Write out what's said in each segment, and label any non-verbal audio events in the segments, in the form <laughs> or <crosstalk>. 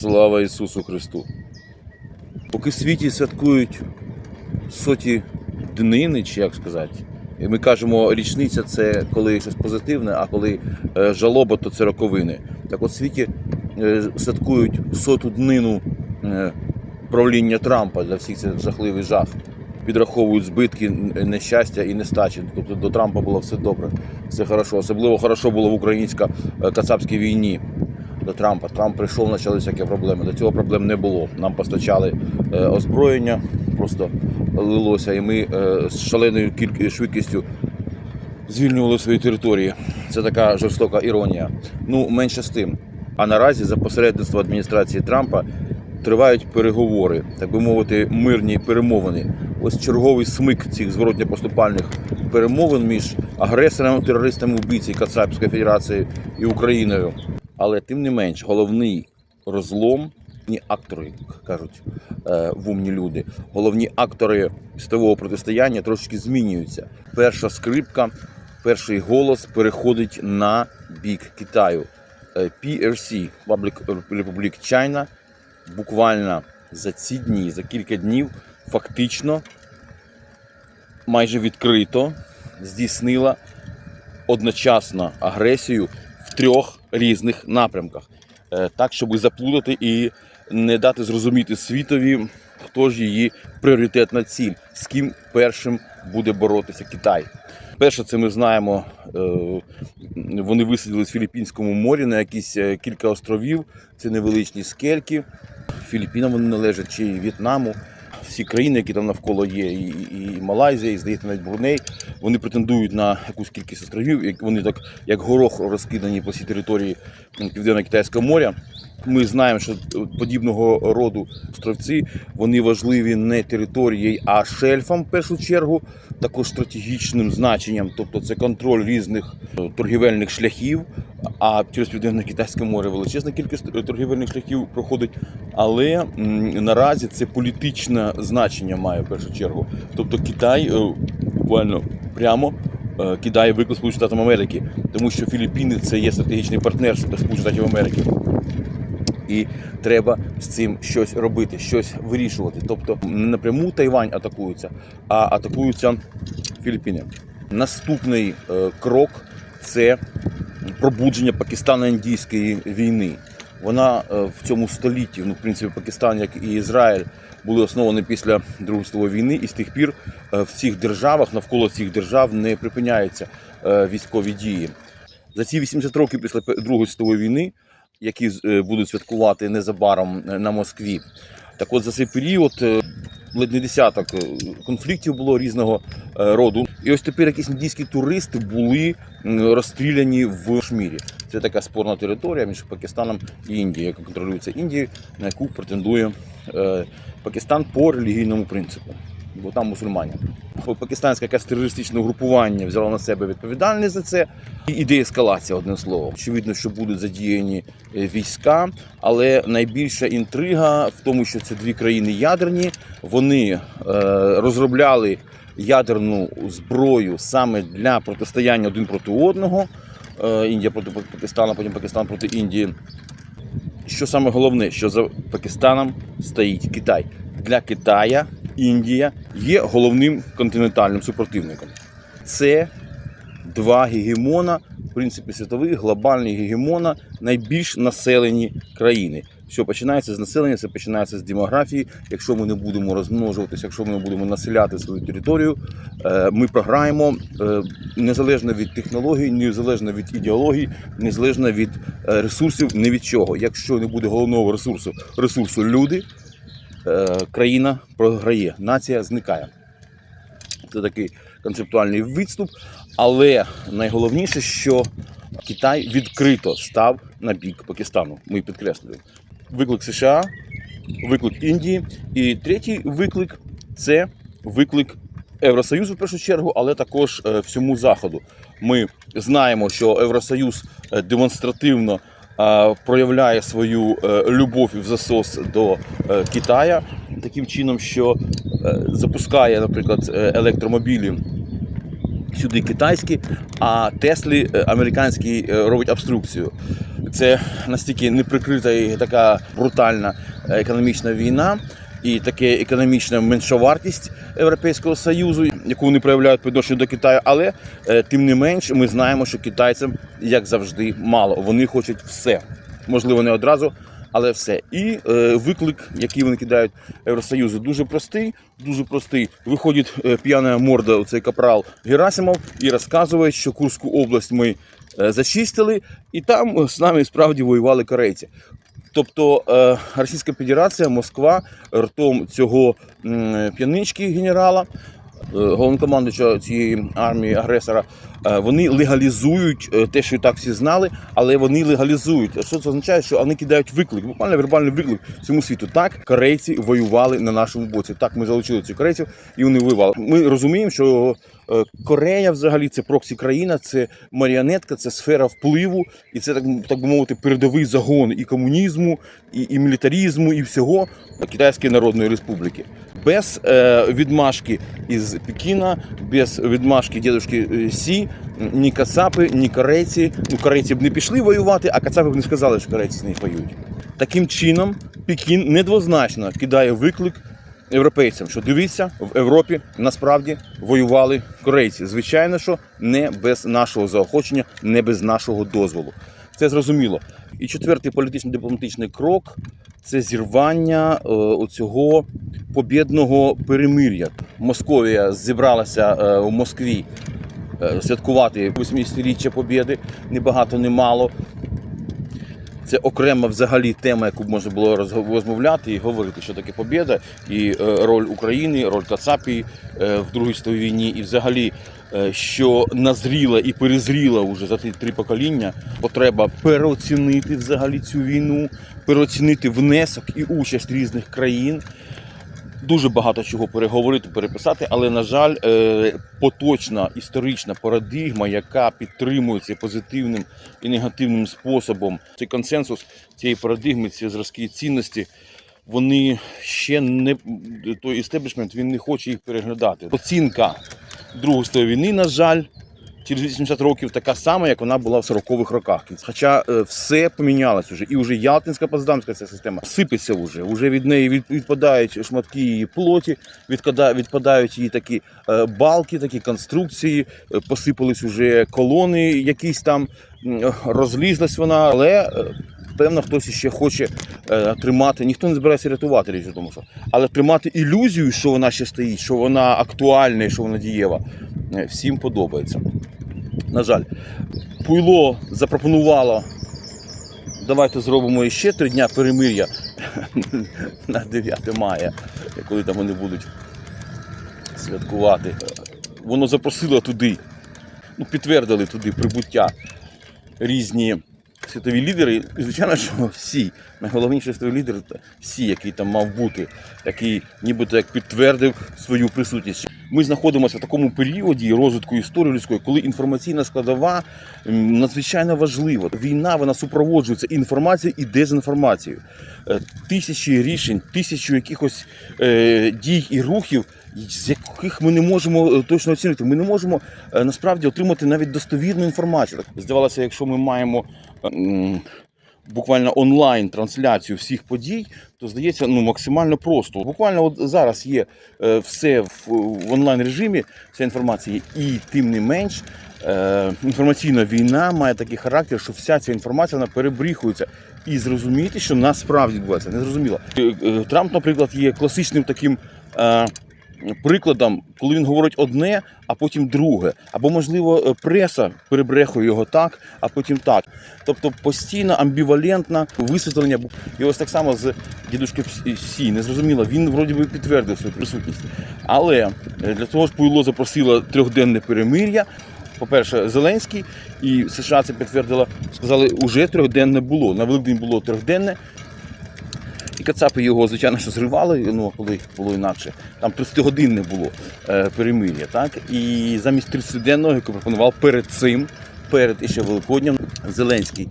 Слава Ісусу Христу! Поки в світі святкують соті днини, чи як сказати, і ми кажемо, річниця це коли щось позитивне, а коли е, жалоба, то це роковини. Так от в світі е, святкують соту днину е, правління Трампа для всіх це жахливий жах. Підраховують збитки, нещастя і нестачі. Тобто до Трампа було все добре, все хорошо. Особливо хорошо було в українсько-кацапській війні до Трампа. Трамп прийшов, почалися всякі проблеми. До цього проблем не було. Нам постачали е, озброєння, просто лилося, і ми е, з шаленою швидкістю звільнювали свої території. Це така жорстока іронія. Ну, менше з тим. А наразі за посередництва адміністрації Трампа тривають переговори, так би мовити, мирні перемовини. Ось черговий смик цих зворотньо-поступальних перемовин між агресорами, терористами, убійці Кацапської Федерації і Україною. Але тим не менш, головний розлом, ні актори, як кажуть е, в люди, головні актори світового протистояння трошки змінюються. Перша скрипка, перший голос переходить на бік Китаю. Е, PRC, Public Republic China, буквально за ці дні, за кілька днів, фактично майже відкрито здійснила одночасно агресію в трьох різних напрямках, Е, так, щоб заплутати і не дати зрозуміти світові, хто ж її пріоритетна ціль, з ким першим буде боротися Китай. Перше, це ми знаємо, е, вони висадили в Філіппінському морі на якісь е, кілька островів. Це невеличкі скельки. Філіппінам вони належать чи В'єтнаму. Всі країни, які там навколо є, і, і Малайзія, і здається, навіть Бруней, вони претендують на якусь кількість островів. Вони так як горох розкидані по всій території Південно-Китайського моря. Ми знаємо, що подібного роду островці вони важливі не територією, а шельфом в першу чергу, також стратегічним значенням. Тобто це контроль різних е, торгівельних шляхів. А через Південно-Китайське море величезна кількість торгівельних шляхів проходить. Але наразі це політичне значення має в першу чергу. Тобто Китай е, буквально прямо е, кидає виклик Сполучених Штатів Америки, тому що Філіппіни це є стратегічний партнер Сполучених Штатів Америки. І треба з цим щось робити, щось вирішувати. Тобто не напряму Тайвань атакується, а атакуються Філіппіни. Наступний е, крок це пробудження Пакистано-індійської війни. Вона е, в цьому столітті, ну, в принципі, Пакистан, як і Ізраїль, були основані після Другої світової війни, і з тих пір е, в цих державах, навколо цих держав, не припиняються військові дії. За ці 80 років після Другої світової війни, які е, будуть святкувати незабаром е, на Москві, так от за цей період е, ледь не десяток конфліктів було різного роду. І ось тепер якісь індійські туристи були розстріляні в Кашмірі. Це така спорна територія між Пакистаном і Індією, яка контролюється Індією, на яку претендує Пакистан по релігійному принципу, бо там мусульмані. Пакистанське якесь терористичне угрупування взяло на себе відповідальність за це. Іде ескалація, одним словом. Очевидно, що будуть задіяні е, війська, але найбільша інтрига в тому, що це дві країни ядерні. Вони е, розробляли ядерну зброю саме для протистояння один проти одного. Е, Індія проти Пакистану, потім Пакистан проти Індії. Що саме головне, що за Пакистаном стоїть Китай. Для Китая Індія є головним континентальним супротивником. Це два гегемона, в принципі, світових, глобальні гегемона, найбільш населені країни. Що починається з населення, це починається з демографії. Якщо ми не будемо розмножуватися, якщо ми не будемо населяти свою територію, е, ми програємо е, незалежно від технологій, незалежно від ідеологій, незалежно від е, ресурсів, ні від чого. Якщо не буде головного ресурсу, ресурсу люди, країна програє, нація зникає. Це такий концептуальний відступ. Але найголовніше, що Китай відкрито став на бік Пакистану. Ми підкреслюємо. Виклик США, виклик Індії. І третій виклик це виклик Євросоюзу в першу чергу, але також е, всьому Заходу. Ми знаємо, що Євросоюз е, демонстративно е, проявляє свою е, любов і засос до е, Китая таким чином, що е, запускає, наприклад, е, електромобілі сюди китайські, а Теслі е, американські е, робить обструкцію. Це настільки неприкрита і така брутальна е, економічна війна. І таке економічна меншовартість Європейського Союзу, яку вони проявляють по відношенню до Китаю, але е, тим не менш ми знаємо, що китайцям, як завжди, мало. Вони хочуть все. Можливо, не одразу, але все. І е, виклик, який вони кидають Євросоюзу, дуже простий. Дуже простий. Виходить е, п'яна морда, цей капрал Герасимов, і розказує, що Курську область ми е, зачистили, і там з нами справді воювали корейці. Тобто е, Російська Федерація, Москва ртом цього п'янички генерала, головнокомандуюча цієї армії агресора, е, вони легалізують е, те, що так всі знали, але вони легалізують. Що це означає? Що вони кидають виклик, буквально вербальний виклик всьому світу. Так, корейці воювали на нашому боці. Так, ми залучили цих корейців і вони воювали. Ми розуміємо, що е, Корея взагалі це проксі країна, це маріонетка, це сфера впливу, і це так, так би мовити, передовий загон і комунізму, і, і мілітарізму, і всього Китайської Народної Республіки. Без е, відмашки із Пекіна, без відмашки дідушки е, Сі, ні кацапи, ні корейці. Ну, корейці б не пішли воювати, а кацапи б не сказали, що корейці з них воюють. Таким чином, Пекін недвозначно кидає виклик європейцям, що дивіться, в Європі насправді воювали корейці. Звичайно, що не без нашого заохочення, не без нашого дозволу. Це зрозуміло. І четвертий політично дипломатичний крок це зірвання е, оцього побєдного перемир'я. Московія зібралася е, у Москві святкувати 80-річчя Побєди, ні багато, ні мало. Це окрема взагалі тема, яку можна було розмовляти і говорити, що таке побєда, і е, роль України, роль Кацапії е, в Другій світовій війні, і взагалі, е, що назріла і перезріла вже за ті три покоління, потреба переоцінити взагалі цю війну, переоцінити внесок і участь різних країн. Дуже багато чого переговорити, переписати, але на жаль, е, поточна історична парадигма, яка підтримується позитивним і негативним способом, цей консенсус цієї парадигми, ці зразки цінності, вони ще не той істеблішмент він не хоче їх переглядати. Оцінка Другої світової війни, на жаль, через 80 років така сама, як вона була в 40-х роках. Хоча е, все помінялось уже, і вже Ялтинська Потсдамська ця система сипеться вже. Уже від неї відпадають шматки її плоті, відпадають її такі е, балки, такі конструкції, е, посипались уже колони, якісь там розлізлась вона, але. Певно, хтось ще хоче е, тримати, ніхто не збирається рятувати річ, тому що, але тримати ілюзію, що вона ще стоїть, що вона актуальна і що вона дієва, всім подобається. На жаль, Пуйло запропонувало. Давайте зробимо ще три дня перемир'я <laughs> на 9 мая, коли там вони будуть святкувати. Воно запросило туди, ну, підтвердили туди прибуття різні світові лідери. І, звичайно, що всі, найголовніший світовий лідер, це всі, який там мав бути, який нібито як підтвердив свою присутність. Ми знаходимося в такому періоді розвитку історії людської, коли інформаційна складова надзвичайно важлива. Війна вона супроводжується інформацією, і дезінформацією. Е, Тисячі рішень, тисячу якихось е, дій і рухів, з яких ми не можемо е, точно оцінити. Ми не можемо насправді отримати навіть достовірну інформацію. Здавалося, якщо ми маємо буквально онлайн трансляцію всіх подій, то здається ну максимально просто. Буквально от зараз є е, все в, онлайн режимі, вся інформація, і тим не менш. е, Інформаційна війна має такий характер, що вся ця інформація вона перебріхується. І зрозуміти, що насправді відбувається, не зрозуміло. Е, Трамп, наприклад, є класичним таким прикладом, коли він говорить одне, а потім друге. Або, можливо, е, преса перебрехує його так, а потім так. Тобто постійно амбівалентне висвітлення. І ось так само з дідушки Сі. Незрозуміло, він вроді би підтвердив свою присутність. Але е, для того ж Пуйло запросило трьохденне перемир'я. По-перше, Зеленський і США це підтвердило, сказали, уже трьохденне було. На Великдень було трьохденне. І Кацапи його, звичайно, що зривали, ну, коли було інакше. Там 30 годин не було е, перемир'я. Так? І замість 30-денного, який пропонував перед цим, перед іще Великодням, Зеленський.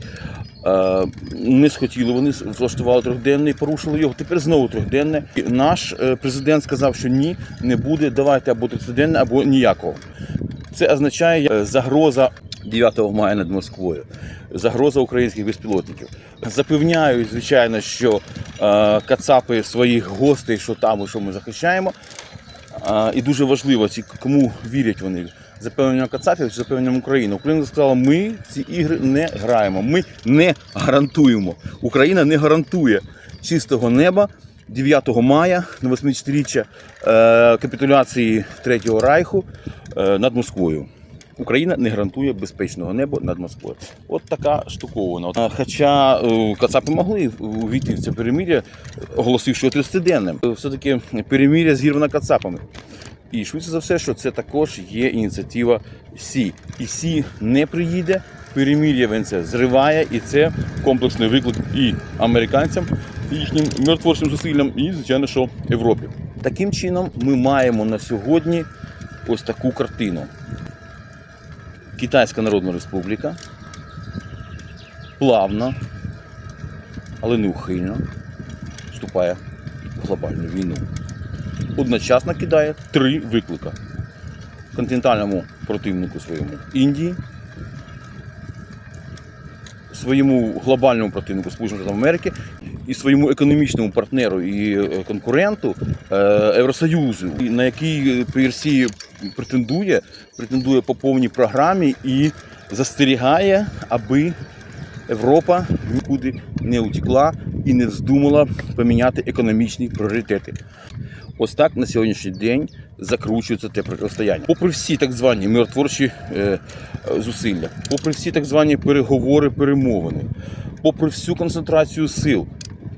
Е, не схотіли, вони влаштували трьохденне і порушили його. Тепер знову трьохденне. Наш е, президент сказав, що ні, не буде. Давайте або 30-денне, або ніякого. Це означає загроза 9 мая над Москвою. Загроза українських безпілотників. Запевняють, звичайно, що е, кацапи своїх гостей, що там що ми захищаємо. А, і дуже важливо, кому вірять вони. Запевнення Кацапів чи запевненням України. Україна сказала, ми ці ігри не граємо. Ми не гарантуємо. Україна не гарантує чистого неба 9 мая на 80-річчя е, капітуляції Третього Райху е, над Москвою. Україна не гарантує безпечного неба над Москвою. От така штуковина. Хоча е, Кацапи могли увійти в це перемир'я, оголосивши його 30-денним. Все-таки перемир'я зірвано Кацапами. І швидше за все, що це також є ініціатива Сі. І Сі не приїде, перемир'я він це зриває, і це комплексний виклик і американцям, і їхнім миротворчим зусиллям, і, звичайно, що Європі. Таким чином, ми маємо на сьогодні ось таку картину. Китайська Народна Республіка. Плавно, але неухильно вступає в глобальну війну. Одночасно кидає три виклика. Континентальному противнику своєму Індії, своєму глобальному противнику Сполучених Штатів Америки і своєму економічному партнеру і е, конкуренту е, Євросоюзу, на який ПРС претендує, претендує по повній програмі і застерігає, аби Європа нікуди не утекла і не вздумала поміняти економічні пріоритети. Ось так на сьогоднішній день закручується те протистояння. Попри всі так звані миротворчі е, е, зусилля, попри всі так звані переговори, перемовини, попри всю концентрацію сил,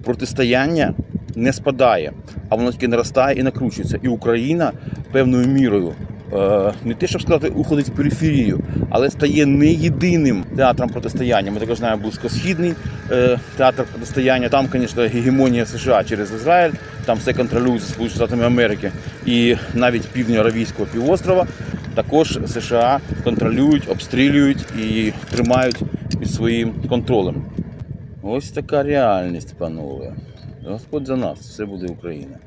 протистояння не спадає, а воно тільки наростає і накручується. І Україна певною мірою. е, Не те, щоб сказати, уходить в периферію, але стає не єдиним театром протистояння. Ми також знаємо близькосхідний е, театр протистояння. Там, звісно, гегемонія США через Ізраїль, там все контролюється Сполученими Штатами Америки і навіть півдня Аравійського півострова. Також США контролюють, обстрілюють і тримають під своїм контролем. Ось така реальність, панове. Господь за нас, все буде Україна.